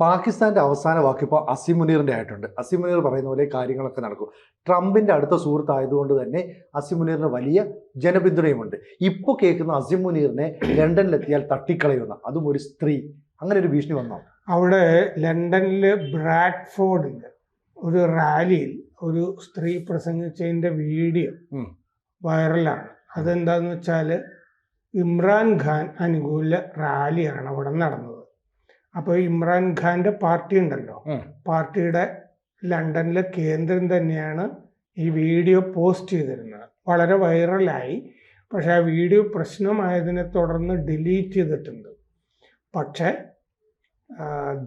പാകിസ്ഥാന്റെ അവസാന വാക്ക് ഇപ്പോൾ അസിം മുനീറിന്റെ ആയിട്ടുണ്ട്. അസിം മുനീർ പറയുന്ന പോലെ കാര്യങ്ങളൊക്കെ നടക്കും. ട്രംപിന്റെ അടുത്ത സുഹൃത്തായതുകൊണ്ട് തന്നെ അസിം മുനീറിന് വലിയ ജനപിന്തുണയുമുണ്ട്. ഇപ്പോൾ കേൾക്കുന്ന അസിം മുനീറിനെ ലണ്ടനിലെത്തിയാൽ തട്ടിക്കളയുന്ന അതും ഒരു സ്ത്രീ. അങ്ങനെ ഒരു ഭീഷണി വന്നോ? അവിടെ ലണ്ടനിലെ ബ്രാഡ്ഫോർഡിൽ ഒരു റാലിയിൽ ഒരു സ്ത്രീ പ്രസംഗിച്ചതിന്റെ വീഡിയോ. വൈറലാണ്. അതെന്താന്ന് വെച്ചാൽ ഇമ്രാൻ ഖാൻ അനുകൂല റാലിയാണ് അവിടെ നടന്നത്. അപ്പോൾ ഇമ്രാൻഖാന്റെ പാർട്ടി ഉണ്ടല്ലോ. പാർട്ടിയുടെ ലണ്ടനിലെ കേന്ദ്രം തന്നെയാണ് ഈ വീഡിയോ പോസ്റ്റ് ചെയ്തിരുന്നത്. വളരെ വൈറലായി. പക്ഷെ ആ വീഡിയോ പ്രശ്നമായതിനെ തുടർന്ന് ഡിലീറ്റ് ചെയ്തിട്ടുണ്ട്. പക്ഷെ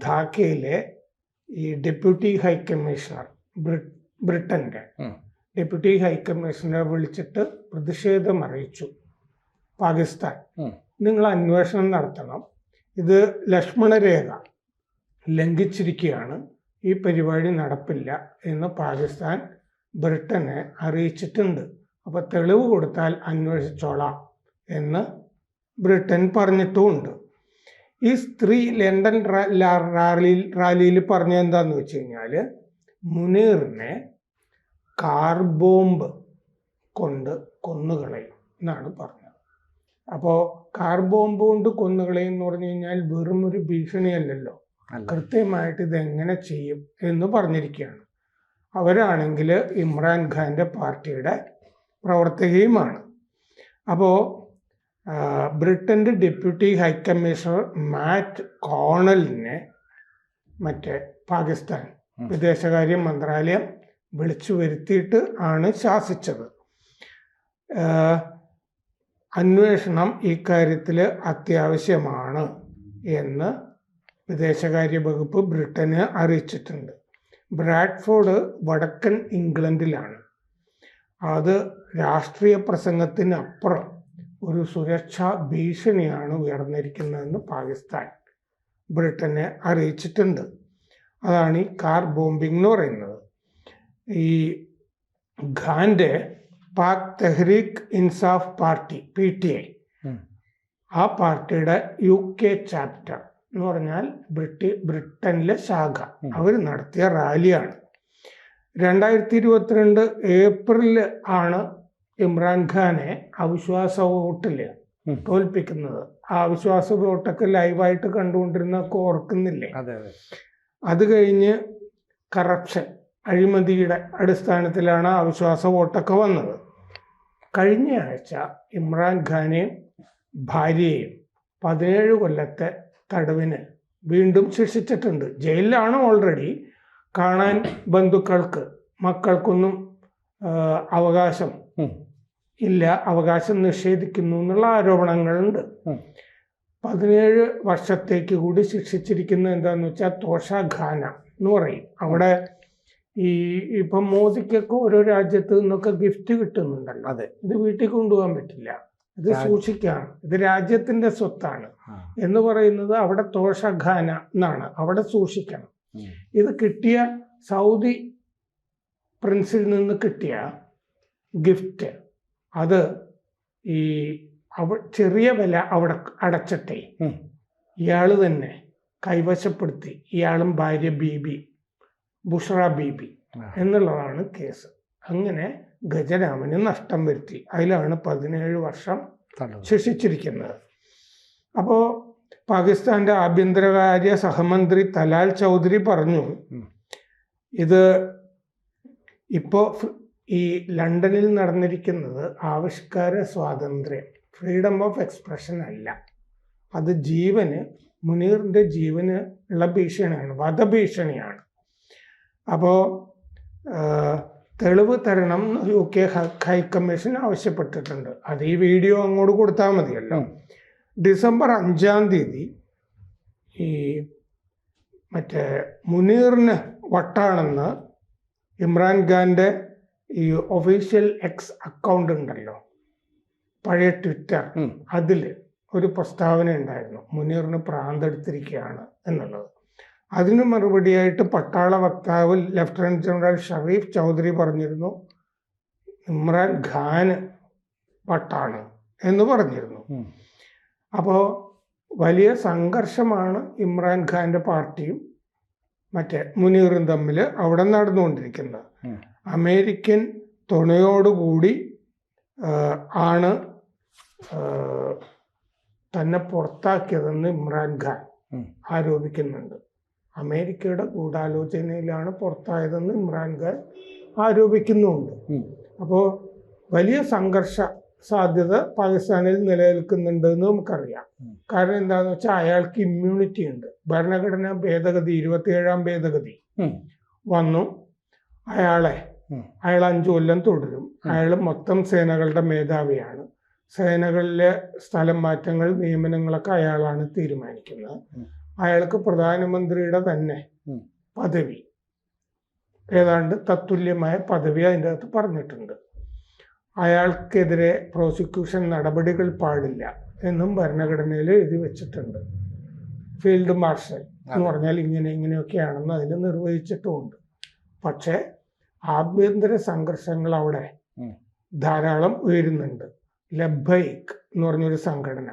ധാക്കയിലെ ഈ ഡെപ്യൂട്ടി ഹൈക്കമ്മീഷണർ ബ്രിട്ടന്റെ ബ്രി- ഡെപ്യൂട്ടി ഹൈക്കമ്മീഷണറെ വിളിച്ചിട്ട് പ്രതിഷേധം അറിയിച്ചു. പാകിസ്ഥാൻ. നിങ്ങൾ അന്വേഷണം നടത്തണം. ഇത് ലക്ഷ്മണരേഖ ലംഘിച്ചിരിക്കുകയാണ്. ഈ പരിപാടി നടപ്പില്ല എന്ന് പാകിസ്ഥാൻ ബ്രിട്ടനെ അറിയിച്ചിട്ടുണ്ട്. അപ്പോൾ തെളിവ് കൊടുത്താൽ അന്വേഷിച്ചോളാം എന്ന് ബ്രിട്ടൻ പറഞ്ഞിട്ടുമുണ്ട്. ഈ സ്ത്രീ ലണ്ടൻ റാലി റാലിയിൽ പറഞ്ഞ എന്താന്ന് വെച്ച് കഴിഞ്ഞാൽ മുനീറിനെ കാർ ബോംബ് കൊണ്ട് കൊന്നുകളയും എന്നാണ് പറഞ്ഞത്. അപ്പോൾ കാർ ബോംബ് കൊണ്ട് കൊന്നുകളയും എന്ന് പറഞ്ഞു കഴിഞ്ഞാൽ വെറും ഒരു ഭീഷണിയല്ലല്ലോ. അല്ലല്ലോ കൃത്യമായിട്ട് എങ്ങനെ ചെയ്യും എന്ന് പറഞ്ഞിരിക്കുകയാണ്. അവരാണെങ്കിൽ ഇമ്രാൻഖാന്റെ പാർട്ടിയുടെ പ്രവർത്തകയുമാണ്. അപ്പോ ബ്രിട്ടന്റെ ഡെപ്യൂട്ടി ഹൈക്കമ്മീഷണർ മാറ്റ് കോണലിനെ മറ്റേ പാകിസ്ഥാൻ വിദേശകാര്യ മന്ത്രാലയം വിളിച്ചു വരുത്തിയിട്ട് ആണ് ശാസിച്ചത്. അന്വേഷണം ഇക്കാര്യത്തിൽ അത്യാവശ്യമാണ് എന്ന് വിദേശകാര്യ വകുപ്പ് ബ്രിട്ടന് അറിയിച്ചിട്ടുണ്ട്. ബ്രാഡ്ഫോർഡ് വടക്കൻ ഇംഗ്ലണ്ടിലാണ്. അത് രാഷ്ട്രീയ പ്രസംഗത്തിനപ്പുറം ഒരു സുരക്ഷാ ഭീഷണിയാണ് ഉയർന്നിരിക്കുന്നതെന്ന് പാകിസ്ഥാൻ ബ്രിട്ടനെ അറിയിച്ചിട്ടുണ്ട്. അതാണ് ഈ കാർ ബോംബിംഗ് എന്ന് പറയുന്നത്. ഈ ഖാന്റെ Pak Tehreek Insaf party P T I ആ പാർട്ടിയുടെ യു കെ ചാപ്റ്റർ എന്ന് പറഞ്ഞാൽ ബ്രിട്ടി ബ്രിട്ടനിലെ ശാഖ. അവർ നടത്തിയ റാലിയാണ്. രണ്ടായിരത്തി ഇരുപത്തിരണ്ട് ഏപ്രിലിൽ ആണ് ഇമ്രാൻഖാനെ അവിശ്വാസ വോട്ടിൽ. തോൽപ്പിക്കുന്നത്. ആ അവിശ്വാസ വോട്ടൊക്കെ ലൈവായിട്ട് കണ്ടുകൊണ്ടിരുന്നൊക്കെ ഓർക്കുന്നില്ലേ അത് കഴിഞ്ഞ് കറപ്ഷൻ. അഴിമതിയുടെ അടിസ്ഥാനത്തിലാണ് അവിശ്വാസ വോട്ടൊക്കെ വന്നത്. കഴിഞ്ഞ ആഴ്ച ഇമ്രാൻഖാനെയും ഭാര്യയെയും പതിനേഴ് കൊല്ലത്തെ തടവിന് വീണ്ടും ശിക്ഷിച്ചിട്ടുണ്ട്. ജയിലിലാണ് ഓൾറെഡി കാണാൻ ബന്ധുക്കൾക്ക് മക്കൾക്കൊന്നും അവകാശം ഇല്ല. അവകാശം നിഷേധിക്കുന്നു എന്നുള്ള ആരോപണങ്ങളുണ്ട്. പതിനേഴ് വർഷത്തേക്ക് കൂടി ശിക്ഷിച്ചിരിക്കുന്നത് എന്താന്ന് വെച്ചാൽ തോഷാഖാന എന്ന് പറയും. അവിടെ ഈ ഇപ്പം മോദിക്കൊക്കെ ഓരോ രാജ്യത്ത് നിന്നൊക്കെ ഗിഫ്റ്റ് കിട്ടുന്നുണ്ടല്ലോ. അതെ. ഇത് വീട്ടിൽ കൊണ്ടുപോകാൻ പറ്റില്ല. ഇത് സൂക്ഷിക്കാം ഇത് രാജ്യത്തിന്റെ സ്വത്താണ്. എന്ന് പറയുന്നത് അവിടെ തോഷഖാന എന്നാണ്. അവിടെ സൂക്ഷിക്കണം. ഇത് കിട്ടിയ സൗദി പ്രിൻസിൽ നിന്ന് കിട്ടിയ ഗിഫ്റ്റ് അത് ഈ അവ ചെറിയ വില അവിടെ അടച്ചിട്ടേ. ഇയാൾ ഇയാൾ തന്നെ കൈവശപ്പെടുത്തി. ഇയാളും ഭാര്യ ബീബി ബുഷ്ര ബീബി. എന്നുള്ളതാണ് കേസ്. അങ്ങനെ ഗജരാമന് നഷ്ടം വരുത്തി. അതിലാണ് പതിനേഴ് വർഷം. ശിക്ഷിച്ചിരിക്കുന്നത്. അപ്പോൾ പാകിസ്ഥാന്റെ ആഭ്യന്തരകാര്യ സഹമന്ത്രി തലാൽ ചൗധരി പറഞ്ഞു ഇത് ഇപ്പോ ഈ ലണ്ടനിൽ നടന്നിരിക്കുന്നത് ആവിഷ്കാര സ്വാതന്ത്ര്യം ഫ്രീഡം ഓഫ് എക്സ്പ്രഷൻ അല്ല. അത് ജീവന് മുനീറിന്റെ ജീവന് ഉള്ള ഭീഷണിയാണ് വധഭീഷണിയാണ്. അപ്പോൾ തെളിവ് തരണം യു കെ ഹൈക്കമ്മീഷൻ ആവശ്യപ്പെട്ടിട്ടുണ്ട്. അത് ഈ വീഡിയോ അങ്ങോട്ട് കൊടുത്താൽ മതിയല്ലോ. ഡിസംബർ അഞ്ചാം തീയതി ഈ മറ്റേ മുനീറിന് വട്ടാണെന്ന് ഇമ്രാൻഖാന്റെ ഈ ഒഫീഷ്യൽ എക്സ് അക്കൗണ്ട് ഉണ്ടല്ലോ. പഴയ ട്വിറ്റർ. അതിൽ ഒരു പ്രസ്താവന ഉണ്ടായിരുന്നു. മുനീറിന് പ്രാന്തെടുത്തിരിക്കുകയാണ് എന്നുള്ളത്. അതിന് മറുപടിയായിട്ട് പട്ടാള വക്താവ് ലഫ്റ്റനന്റ് ജനറൽ ഷറീഫ് ചൗധരി പറഞ്ഞിരുന്നു ഇമ്രാൻ ഖാൻ പട്ടാണ് എന്ന് പറഞ്ഞിരുന്നു. അപ്പോൾ വലിയ സംഘർഷമാണ് ഇമ്രാൻ ഖാന്റെ പാർട്ടിയും മറ്റേ മുനീറും തമ്മിൽ അവിടെ നടന്നുകൊണ്ടിരിക്കുന്നത്. അമേരിക്കൻ തുണയോടുകൂടി ആണ് തന്നെ പുറത്താക്കിയതെന്ന് ഇമ്രാൻ ഖാൻ ആരോപിക്കുന്നുണ്ട് അമേരിക്കയുടെ ഗൂഢാലോചനയിലാണ് പുറത്തായതെന്ന് ഇമ്രാൻഖാൻ ആരോപിക്കുന്നുമുണ്ട് ഉം. അപ്പോൾ വലിയ സംഘർഷ സാധ്യത പാകിസ്ഥാനിൽ നിലനിൽക്കുന്നുണ്ട് എന്ന് നമുക്കറിയാം. കാരണം എന്താണെന്ന് വെച്ചാൽ അയാൾക്ക് ഇമ്മ്യൂണിറ്റി ഉണ്ട്. ഭരണഘടന ഭേദഗതി ഇരുപത്തിയേഴാം ഭേദഗതി വന്നു. അയാളെ അയാൾ അഞ്ചു കൊല്ലം തുടരും. അയാൾ മൊത്തം സേനകളുടെ മേധാവിയാണ്. സേനകളിലെ സ്ഥലം മാറ്റങ്ങൾ നിയമനങ്ങളൊക്കെ അയാളാണ് തീരുമാനിക്കുന്നത്. അയാൾക്ക് പ്രധാനമന്ത്രിയുടെ തന്നെ പദവി. ഏതാണ്ട് തത്തുല്യമായ പദവി അതിന്റെ അകത്ത് പറഞ്ഞിട്ടുണ്ട്. അയാൾക്കെതിരെ പ്രോസിക്യൂഷൻ നടപടികൾ പാടില്ല എന്നും ഭരണഘടനയിൽ എഴുതി വെച്ചിട്ടുണ്ട്. ഫീൽഡ് മാർഷൽ എന്ന് പറഞ്ഞാൽ ഇങ്ങനെ ഇങ്ങനെയൊക്കെയാണെന്ന് അതിൽ നിർവഹിച്ചിട്ടുമുണ്ട്. പക്ഷേ ആഭ്യന്തര സംഘർഷങ്ങൾ അവിടെ. ധാരാളം ഉയരുന്നുണ്ട്. ലബൈക്ക് എന്ന് പറഞ്ഞൊരു സംഘടന.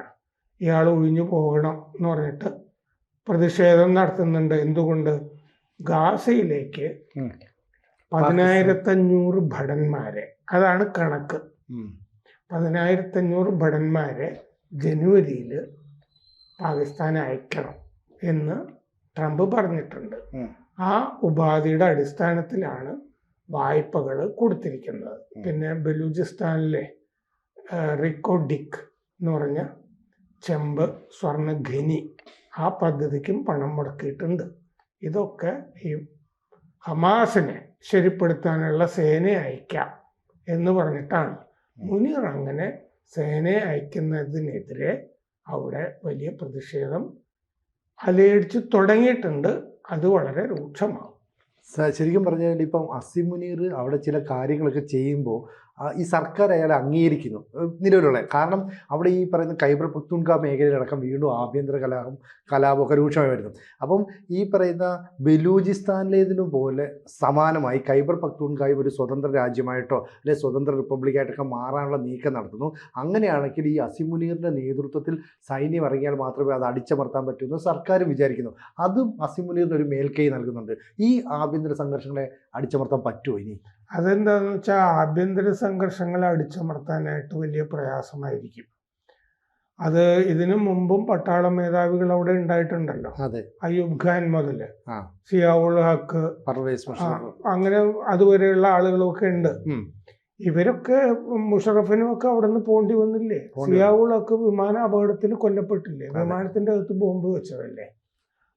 ഇയാൾ ഒഴിഞ്ഞു പോകണം എന്ന് പറഞ്ഞിട്ട് പ്രതിഷേധം നടത്തുന്നുണ്ട്. എന്തുകൊണ്ട്? ഗാസയിലേക്ക്. പതിനായിരത്തഞ്ഞൂറ് ഭടന്മാരെ. അതാണ് കണക്ക്. പതിനായിരത്തഞ്ഞൂറ് ഭടന്മാരെ ജനുവരിയിൽ പാകിസ്ഥാൻ അയക്കണം എന്ന് ട്രംപ് പറഞ്ഞിട്ടുണ്ട്. ആ ഉപാധിയുടെ അടിസ്ഥാനത്തിലാണ് വായ്പകൾ കൊടുത്തിരിക്കുന്നത്. പിന്നെ ബലൂചിസ്ഥാനിലെ റിക്കോ ഡിക്ക് എന്ന് പറഞ്ഞ ചെമ്പ് സ്വർണ ഖനി ആ പദ്ധതിക്കും പണം മുടക്കിയിട്ടുണ്ട്. ഇതൊക്കെ ഈ ഹമാസിനെ ശരിപ്പെടുത്താനുള്ള സേനയെ അയക്കാം എന്ന് പറഞ്ഞിട്ടാണ്. മുനീർ അങ്ങനെ സേനയെ അയക്കുന്നതിനെതിരെ അവിടെ വലിയ പ്രതിഷേധം അലയടിച്ച് തുടങ്ങിയിട്ടുണ്ട്. അത് വളരെ രൂക്ഷമാണ് സ- ശരിക്കും പറഞ്ഞാൽ ഇപ്പം അസിമുനീർ അവിടെ ചില കാര്യങ്ങളൊക്കെ ചെയ്യുമ്പോൾ ഈ സർക്കാർ അയാളെ അംഗീകരിക്കുന്നു. നിലവിലുള്ള. കാരണം അവിടെ ഈ പറയുന്ന കൈബർ പക്തുൺക മേഖലയിലടക്കം വീണ്ടും ആഭ്യന്തര കലാപം കലാപമൊക്കെ രൂക്ഷമായി വരുന്നു. അപ്പം ഈ പറയുന്ന ബലൂചിസ്ഥാനിലേതിനു പോലെ സമാനമായി കൈബർ പക്തൂൺകായും ഒരു സ്വതന്ത്ര രാജ്യമായിട്ടോ അല്ലെ സ്വതന്ത്ര റിപ്പബ്ലിക്കായിട്ടൊക്കെ മാറാനുള്ള നീക്കം നടത്തുന്നു. അങ്ങനെയാണെങ്കിൽ ഈ അസിമുനീറിന്റെ നേതൃത്വത്തിൽ സൈന്യം ഇറങ്ങിയാൽ മാത്രമേ അത് അടിച്ചമർത്താൻ പറ്റൂ എന്ന് സർക്കാരും വിചാരിക്കുന്നു. അതും അസിമുനീറിന് ഒരു മേൽക്കൈ നൽകുന്നുണ്ട്. ഈ ആഭ്യന്തര സംഘർഷങ്ങളെ അടിച്ചമർത്താൻ പറ്റുമോ ഇനി? അതെന്താന്ന് വെച്ചാൽ ആഭ്യന്തര സംഘർഷങ്ങളെ അടിച്ചമർത്താനായിട്ട് വലിയ പ്രയാസമായിരിക്കും. അത് ഇതിനു മുമ്പും പട്ടാള മേധാവികൾ അവിടെ ഉണ്ടായിട്ടുണ്ടല്ലോ. അയ്യൂബ് ഖാൻ മുതൽ. സിയാവുൾ ഹക്ക് അങ്ങനെ അതുവരെയുള്ള ആളുകളൊക്കെ ഉണ്ട്. ഇവരൊക്കെ മുഷറഫിനും ഒക്കെ അവിടെ നിന്ന് പോണ്ടി വന്നില്ലേ സിയാവുൾ ഹക്ക് വിമാന അപകടത്തിൽ കൊല്ലപ്പെട്ടില്ലേ? വിമാനത്തിന്റെ അകത്ത് ബോംബ് വെച്ചതല്ലേ?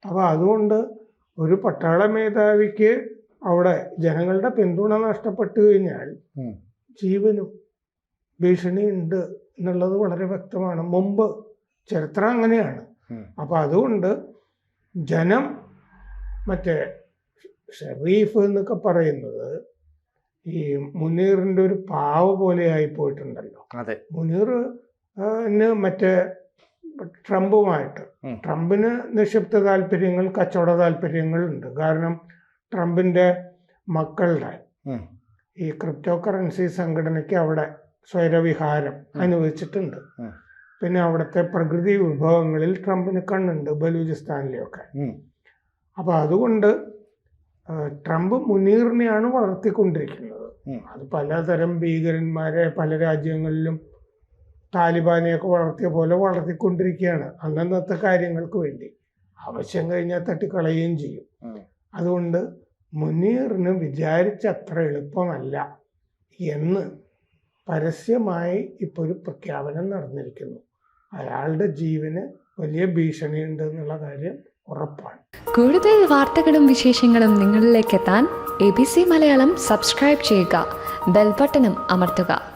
അപ്പൊ അതുകൊണ്ട് ഒരു പട്ടാള മേധാവിക്ക് അവിടെ ജനങ്ങളുടെ പിന്തുണ നഷ്ടപ്പെട്ടു കഴിഞ്ഞാൽ. ജീവനും ഭീഷണി ഉണ്ട് എന്നുള്ളത് വളരെ വ്യക്തമാണ് മുമ്പ് ചരിത്രം അങ്ങനെയാണ്. അപ്പൊ അതുകൊണ്ട് ജനം മറ്റേ ഷെറീഫ് എന്നൊക്കെ പറയുന്നത് ഈ മുനീറിന്റെ ഒരു പാവ പോലെ ആയി പോയിട്ടുണ്ടല്ലോ അതെ മുനീർ മറ്റേ ട്രംപുമായിട്ട്. ട്രംപിന് നിക്ഷിപ്ത താല്പര്യങ്ങൾ കച്ചവട താല്പര്യങ്ങൾ ഉണ്ട് കാരണം ട്രംപിന്റെ മക്കളുടെ ഈ ക്രിപ്റ്റോ കറൻസി സംഘടനയ്ക്ക് അവിടെ സ്വൈരവിഹാരം അനുവദിച്ചിട്ടുണ്ട്. പിന്നെ അവിടുത്തെ പ്രകൃതി വിഭവങ്ങളിൽ ട്രംപിന് കണ്ണുണ്ട് ബലൂചിസ്ഥാനിലെയൊക്കെ. അപ്പൊ അപ്പോൾ അതുകൊണ്ട് ട്രംപ് മുനീറിനെയാണ് വളർത്തിക്കൊണ്ടിരിക്കുന്നത്. അത് പലതരം ഭീകരന്മാരെ പല രാജ്യങ്ങളിലും താലിബാനെയൊക്കെ വളർത്തിയ പോലെ വളർത്തിക്കൊണ്ടിരിക്കുകയാണ്. അന്നന്നത്തെ കാര്യങ്ങൾക്ക് വേണ്ടി. ആവശ്യം കഴിഞ്ഞാൽ തട്ടിക്കളയുകയും ചെയ്യും. അതുകൊണ്ട് മുനീറിന് വിചാരിച്ചത്ര എളുപ്പമല്ല എന്ന് പരസ്യമായി ഇപ്പോൾ ഒരു പ്രഖ്യാപനം നടന്നിരിക്കുന്നു. അയാളുടെ ജീവന് വലിയ ഭീഷണിയുണ്ട് എന്നുള്ള കാര്യം ഉറപ്പാണ്. കൂടുതൽ വാർത്തകളും വിശേഷങ്ങളും നിങ്ങളിലേക്ക് എത്താൻ A B C Malayalam subscribe ചെയ്യുക. ബെൽബട്ടനും അമർത്തുക.